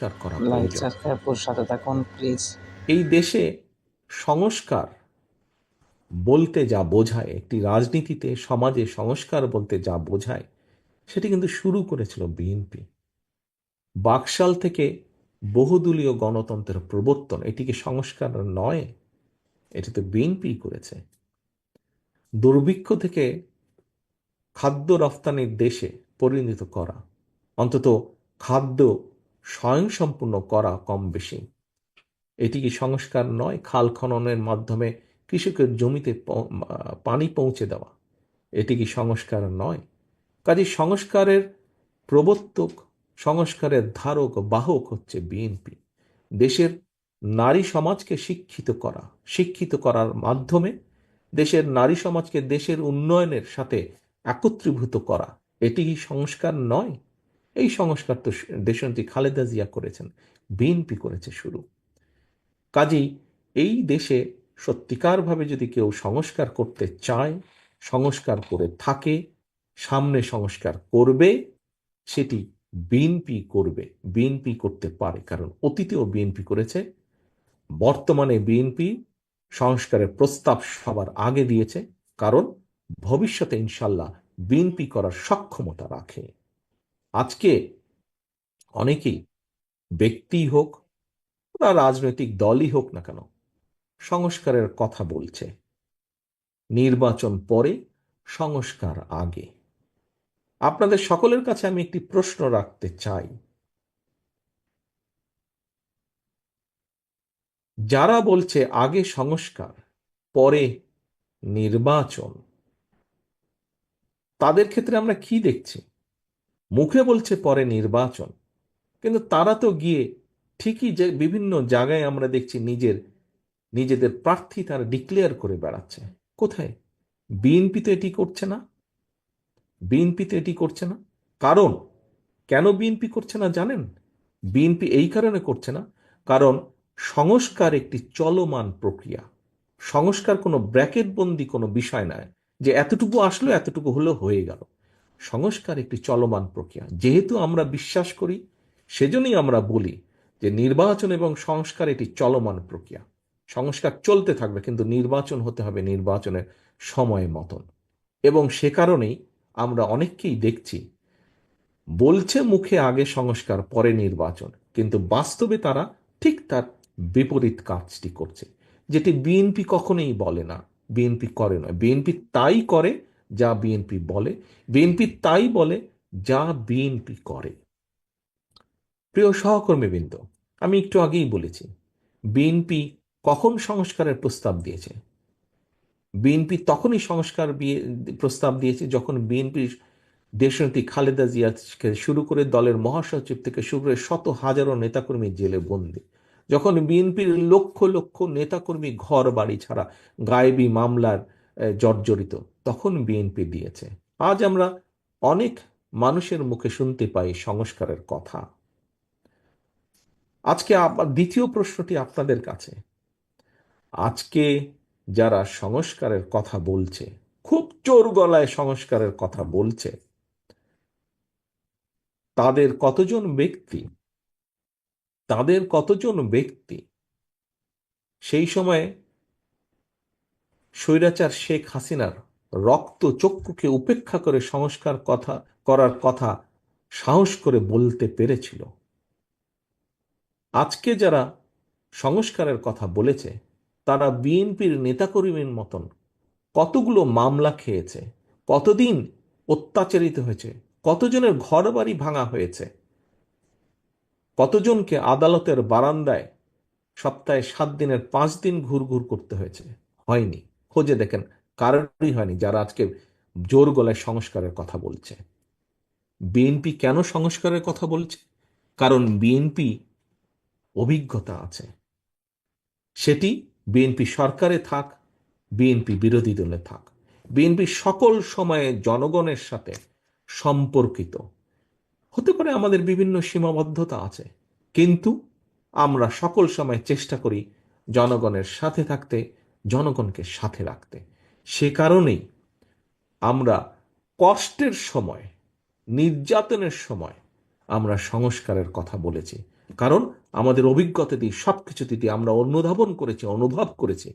সংস্কার করা সাবস্ক্রাইব সাথে থাকুন প্লিজ এই দেশে সংস্কার বলতে যা বোঝায় একটি রাজনীতিতে সমাজে সংস্কার বলতে যা বোঝায় সেটি কিন্তু শুরু করেছিল বিএনপি। বাকশাল থেকে বহুদলীয় গণতন্ত্রের প্রবর্তন এটিকে সংস্কার নয়? এটি তো বিএনপি করেছে। দুর্ভিক্ষ থেকে খাদ্য রফতানির দেশে পরিণত করা অন্তত খাদ্য স্বয়ংসম্পূর্ণ করা কম বেশি। এটি কি সংস্কার নয়? খাল খননের মাধ্যমে কৃষকের জমিতে পানি পৌঁছে দেওয়া। এটি কি সংস্কার নয়? কাজে সংস্কারের প্রবর্তক, সংস্কারের ধারক, বাহক হচ্ছে বিএনপি। দেশের নারী সমাজকে শিক্ষিত করা, শিক্ষিত করার মাধ্যমে দেশের নারী সমাজকে দেশের উন্নয়নের সাথে একত্রীভূত করা। এটি কি সংস্কার নয়? এই সংস্কার তো দেশনেত্রী খালেদা জিয়া করেছেন, বিএনপি করেছে শুরু। কাজেই এই দেশে সত্যিকারভাবে যদি কেউ সংস্কার করতে চায়, সংস্কার করে থাকে, সামনে সংস্কার করবে, সেটি বিএনপি করবে, বিএনপি করতে পারে। কারণ অতীতেও বিএনপি করেছে, বর্তমানে বিএনপি সংস্কারের প্রস্তাব সবার আগে দিয়েছে, কারণ ভবিষ্যতে ইনশাল্লাহ বিএনপি করার সক্ষমতা রাখে। আজকে অনেকেই ব্যক্তি হোক বা রাজনৈতিক দলই হোক না কেন, সংস্কারের কথা বলছে। নির্বাচন পরে, সংস্কার আগে। আপনাদের সকলের কাছে আমি একটি প্রশ্ন রাখতে চাই। যারা বলছে আগে সংস্কার, পরে নির্বাচন, তাদের ক্ষেত্রে আমরা কি দেখছি? মুখে বলছে পরে নির্বাচন। কিন্তু তারা তো গিয়ে ঠিকই যে বিভিন্ন জায়গায় আমরা দেখছি নিজের, নিজেদের প্রার্থী তারা ডিক্লেয়ার করে বেড়াচ্ছে। কোথায়? বিএনপি তো এটি করছে না। বিএনপি তো এটি করছে না। কারণ, কেন বিএনপি করছে না জানেন? বিএনপি এই কারণে করছে না। কারণ, সংস্কার একটি চলমান প্রক্রিয়া। সংস্কার কোনো ব্র্যাকেটবন্দি কোনো বিষয় নয় যে এতটুকু আসলো, এতটুকু হলো, হয়ে গেল। সংস্কার একটি চলমান প্রক্রিয়া। যেহেতু আমরা বিশ্বাস করি, সেজন্যই আমরা বলি যে নির্বাচন এবং সংস্কার এটি চলমান প্রক্রিয়া। সংস্কার চলতে থাকবে, কিন্তু নির্বাচন হতে হবে নির্বাচনের সময় মতন। এবং সে কারণেই আমরা অনেককেই দেখছি, বলছে মুখে আগে সংস্কার, পরে নির্বাচন। কিন্তু বাস্তবে তারা ঠিক তার বিপরীত কাজটি করছে। যেটি বিএনপি কখনোই বলে না। বিএনপি করে না বিএনপি তাই করে যা বিএনপি বলে। বিএনপি তাই বলে, যা বিএনপি করে। প্রিয় সহকর্মীবৃন্দ, আমি একটু আগেই বলেছি, বিএনপি কখন সংস্কারের প্রস্তাব দিয়েছে? বিএনপি তখনই সংস্কার প্রস্তাব দিয়েছে যখন বিএনপির দেশনেত্রী খালেদা জিয়াকে শুরু করে দলের মহাসচিব থেকে শুরু করে শত হাজারো নেতাকর্মী জেলে বন্দী। যখন বিএনপির লক্ষ লক্ষ নেতাকর্মী ঘর বাড়ি ছাড়া গায়েবী মামলার জর্জরিত। তখন বিএনপি দিয়েছে। আজ আমরা অনেক মানুষের মুখে শুনতে পাই সংস্কারের কথা। আজকে দ্বিতীয় প্রশ্নটি আপনাদের কাছে। আজকে যারা সংস্কারের কথা বলছে, খুব চোর গলায় সংস্কারের কথা বলছে, তাদের কতজন ব্যক্তি, তাদের কতজন ব্যক্তি সেই সময়ে স্বৈরাচার শেখ হাসিনার রক্ত চক্ষুকে উপেক্ষা করে সংস্কার কথা, করার কথা সাহস করে বলতে পেরেছিল। আজকে যারা সংস্কারের কথা বলেছে, তারা বিএনপির নেতাকর্মীর মতন কতগুলো মামলা খেয়েছে, কতদিন অত্যাচারিত হয়েছে, কতজনের ঘর বাড়ি ভাঙা হয়েছে, কতজনকে আদালতের বারান্দায় সপ্তাহে সাত দিনের পাঁচ দিন ঘুরঘুর করতে হয়েছে, হয়নি। খোঁজে দেখেন কারণই হয়নি যারা আজকে জোর গলায় সংস্কারের কথা বলছে। বিএনপি কেন সংস্কারের কথা বলছে? কারণ বিএনপি অভিজ্ঞতা আছে। সেটি বিএনপি সরকারে থাক, বিএনপি বিরোধী দলে থাক। বিএনপি সকল সময়ে জনগণের সাথে সম্পর্কিত। হতে পারে আমাদের বিভিন্ন সীমাবদ্ধতা আছে, কিন্তু আমরা সকল সময় চেষ্টা করি জনগণের সাথে থাকতে জনগণকে সাথে রাখতে। সে কারণেই আমরা কষ্টের সময়, নির্যাতনের সময় আমরা সংস্কারের কথা বলেছি। কারণ আমাদের অভিজ্ঞতা দিয়ে সব কিছুতে আমরা অনুধাবন করেছি, অনুভব করেছি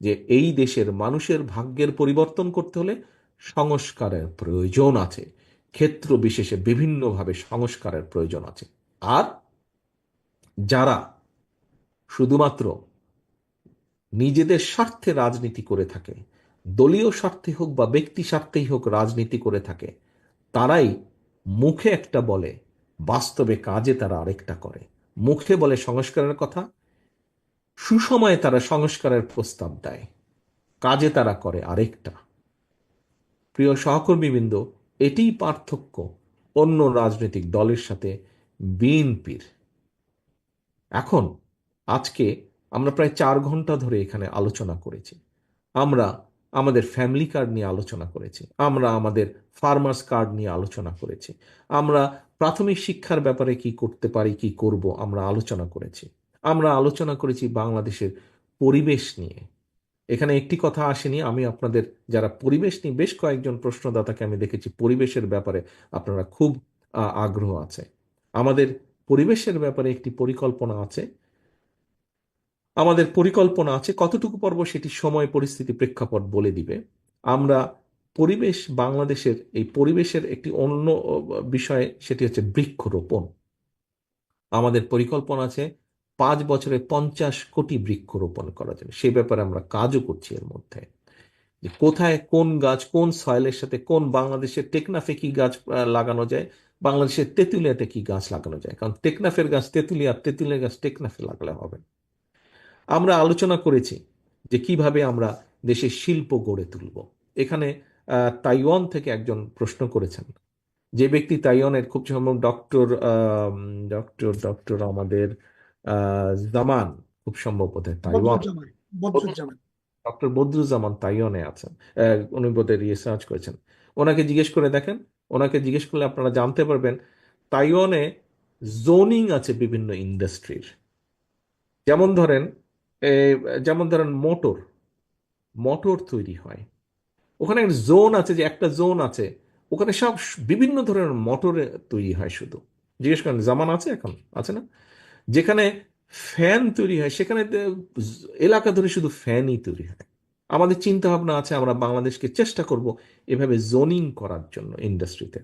যে এই দেশের মানুষের ভাগ্যের পরিবর্তন করতে হলে সংস্কারের প্রয়োজন আছে। ক্ষেত্র বিশেষে বিভিন্নভাবে সংস্কারের প্রয়োজন আছে। আর যারা শুধুমাত্র নিজেদের স্বার্থে রাজনীতি করে থাকে। দলীয় স্বার্থে হোক বা ব্যক্তি স্বার্থেই হোক রাজনীতি করে থাকে, তারাই মুখে একটা বলে, বাস্তবে কাজে তারা আরেকটা করে। মুখে বলে সংস্কারের কথা, সুসময়ে তারা সংস্কারের প্রস্তাব দেয়। কাজে তারা করে আরেকটা। প্রিয় সহকর্মীবৃন্দ, এটিই পার্থক্য অন্য রাজনৈতিক দলের সাথে বিএনপির। এখন আজকে আমরা প্রায় চার ঘণ্টা ধরে এখানে আলোচনা করেছি। আমরা আমাদের ফ্যামিলি কার্ড নিয়ে আলোচনা করেছি। আমরা আমাদের ফার্মার্স কার্ড নিয়ে আলোচনা করেছি। আমরা প্রাথমিক শিক্ষার ব্যাপারে কি করতে পারি, কি করব আমরা আলোচনা করেছি। আমরা আলোচনা করেছি বাংলাদেশের পরিবেশ নিয়ে। এখানে একটি কথা আসেনি, আমি আপনাদের যারা পরিবেশ নিয়ে বেশ কয়েকজন প্রশ্নদাতাকে আমি দেখেছি, পরিবেশের ব্যাপারে আপনারা খুব আগ্রহ আছে। আমাদের পরিবেশের ব্যাপারে একটি পরিকল্পনা আছে আমাদের পরিকল্পনা আছে, কতটুকু পর্ব সেটি সময়, পরিস্থিতি, প্রেক্ষাপট বলে দিবে। আমরা পরিবেশ, বাংলাদেশের এই পরিবেশের একটি অন্য বিষয়ে, সেটি হচ্ছে বৃক্ষরোপণ। আমাদের পরিকল্পনা আছে পাঁচ বছরে পঞ্চাশ কোটি বৃক্ষরোপণ করা যাবে সেই ব্যাপারে আমরা কাজও করছি এর মধ্যে। যে কোথায় কোন গাছ, কোন সয়েলের সাথে কোন বাংলাদেশের টেকনাফে কি গাছ লাগানো যায়, বাংলাদেশের তেঁতুলিয়াতে কি গাছ লাগানো যায়? কারণ টেকনাফের গাছ তেঁতুলিয়া তেঁতুলিয়ার গাছ টেকনাফে লাগলে হবে না। আমরা আলোচনা করেছি যে কীভাবে আমরা দেশের শিল্প গড়ে তুলব। এখানে আহ, তাইওয়ান থেকে একজন প্রশ্ন করেছেন। যে ব্যক্তি তাইওয়ানের খুব সম্ভব ডক্টর ডক্টর ডক্টর আমাদের আহ, জামান খুব সম্ভব বোধহয় তাইওয়ান। ডক্টর বদরুজ্জামান তাইওয়ানে আছেন। উনি বোধহয় রিসার্চ করেছেন। ওনাকে জিজ্ঞেস করে দেখেন ওনাকে জিজ্ঞেস করলে আপনারা জানতে পারবেন তাইওয়ানে জোনিং আছে বিভিন্ন ইন্ডাস্ট্রির যেমন ধরেন যেমন ধরেন মোটর মোটর তৈরি হয়। ওখানে জোন আছে যে একটা জোন আছে, ওখানে সব বিভিন্ন ধরনের মোটর তৈরি হয় শুধু। জিজ্ঞেস করেন, জামান আছে এখন? আছে না? যেখানে ফ্যান তৈরি হয়, সেখানে এলাকা ধরে শুধু ফ্যানই তৈরি হয়। আমাদের চিন্তা ভাবনা আছে, আমরা বাংলাদেশকে চেষ্টা করব এভাবে জোনিং করার জন্য ইন্ডাস্ট্রিতে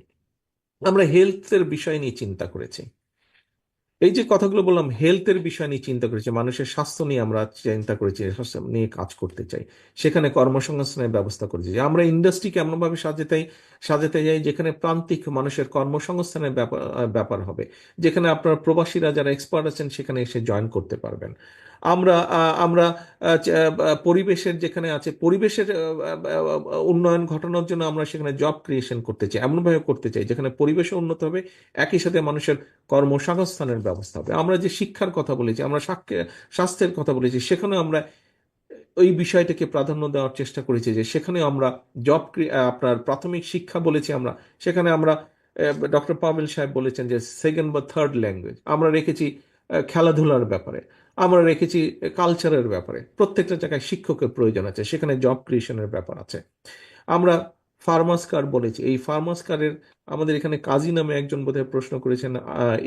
আমরা হেলথের বিষয় নিয়ে চিন্তা করেছি। এই যে কথাগুলো বললাম হেলথের বিষয় নিয়ে চিন্তা করেছি, মানুষের স্বাস্থ্য নিয়ে আমরা চিন্তা করেছি, স্বাস্থ্য নিয়ে কাজ করতে চাই। সেখানে কর্মসংস্থানের ব্যবস্থা করেছি। আমরা ইন্ডাস্ট্রিকে এমনভাবে সাজাতে সাজাতে যাই যেখানে প্রান্তিক মানুষের কর্মসংস্থানের ব্যাপার ব্যাপার হবে। যেখানে আপনার প্রবাসীরা যারা এক্সপার্ট আছেন, সেখানে এসে জয়েন করতে পারবেন। আমরা আমরা পরিবেশের যেখানে আছে, পরিবেশের উন্নয়ন ঘটানোর জন্য আমরা সেখানে জব ক্রিয়েশন করতে চাই, এমনভাবে করতে চাই, যেখানে পরিবেশও উন্নত হবে, একই সাথে মানুষের কর্মসংস্থানের ব্যবস্থা হবে। আমরা যে শিক্ষার কথা বলেছি, আমরা স্বাস্থ্যের কথা বলেছি সেখানে আমরা ওই বিষয়টাকে প্রাধান্য দেওয়ার চেষ্টা করেছি যে সেখানে আমরা জব আপনার প্রাথমিক শিক্ষা বলেছি আমরা, সেখানে আমরা ডক্টর পাভেল সাহেব বলেছেন যে সেকেন্ড বা থার্ড ল্যাঙ্গুয়েজ আমরা রেখেছি খেলাধুলার ব্যাপারে। আমরা রেখেছি কালচারের ব্যাপারে। প্রত্যেকটা জায়গায় শিক্ষকের প্রয়োজন আছে, সেখানে জব ক্রিয়েশনের ব্যাপার আছে। আমরা ফার্মাস কার্ড বলেছি। এই ফার্মাস কার্ডের আমাদের এখানে কাজী নামে একজন বোধহয় প্রশ্ন করেছেন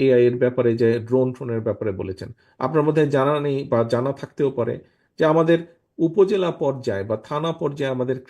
এআই এর ব্যাপারে যে ড্রোন ফ্রোনের ব্যাপারে বলেছেন। আপনার মধ্যে জানা নেই বা জানা থাকতেও পারে যে আমাদের উপজেলা পর্যায়ে বা থানা পর্যায়ে আমাদের